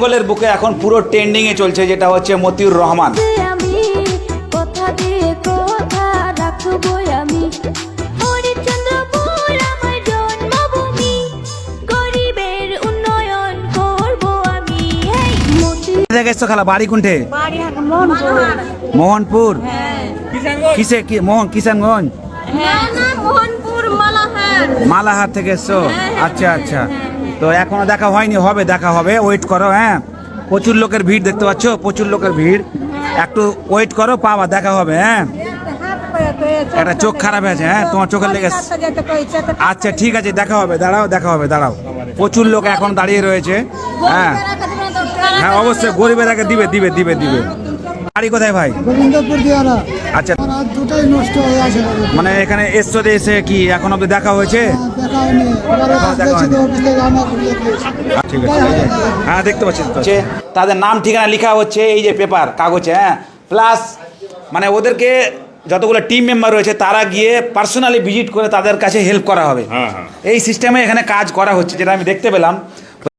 জঙ্গলের বুকে এখন পুরো ট্রেন্ডিং এ চলছে যেটা হচ্ছে মতিউর রহমান। যে আমি কথা দিয়ে কথা রাখব আমি। হরিচন্দ্রপুর আমার জন্মভূমি গরিবের উন্নয়ন করব আমি। হেই মতি দেখে এসছো খালা? বাড়ি কোনঠে? মোহনপুর। মোহনপুর? কিসে কি মোহন কিষানগঞ্জ? মালাহাট মালাহাট থেকে এসছো? আচ্ছা আচ্ছা। তো এখনও দেখা হয়নি, হবে দেখা হবে ওয়েট করো হ্যাঁ। প্রচুর লোকের ভিড় দেখতে পাচ্ছ, প্রচুর লোকের ভিড়। একটু ওয়েট করো পাওয়া দেখা হবে হ্যাঁ। একটা চোখ খারাপ হয়েছে হ্যাঁ তোমার চোখের লেগে আচ্ছা ঠিক আছে, দেখা হবে, দাঁড়াও, দেখা হবে, দাঁড়াও। প্রচুর লোক এখন দাঁড়িয়ে রয়েছে হ্যাঁ। হ্যাঁ অবশ্যই গরিবের আগে দিবে দিবে দিবে দিবে। বাড়ি কোথায় ভাই? গোবিন্দপুর দিয়ারা। আচ্ছা। দুটাই নষ্ট হয়ে আছে। মানে এখানে এসছো এসে কি এখন অব্দি দেখা হয়েছে? দেখা হয়নি। ঠিক আছে। হ্যাঁ দেখতে পাচ্ছি তাদের নাম ঠিকানা লেখা হচ্ছে এই যে পেপার কাগজে হ্যাঁ। প্লাস মানে ওদেরকে যতগুলো টিম মেম্বার রয়েছে তারা গিয়ে পার্সোনালি ভিজিট করে তাদের কাছে হেল্প করা হবে। এই সিস্টেমে এখানে কাজ করা হচ্ছে যেটা আমি দেখতে পেলাম।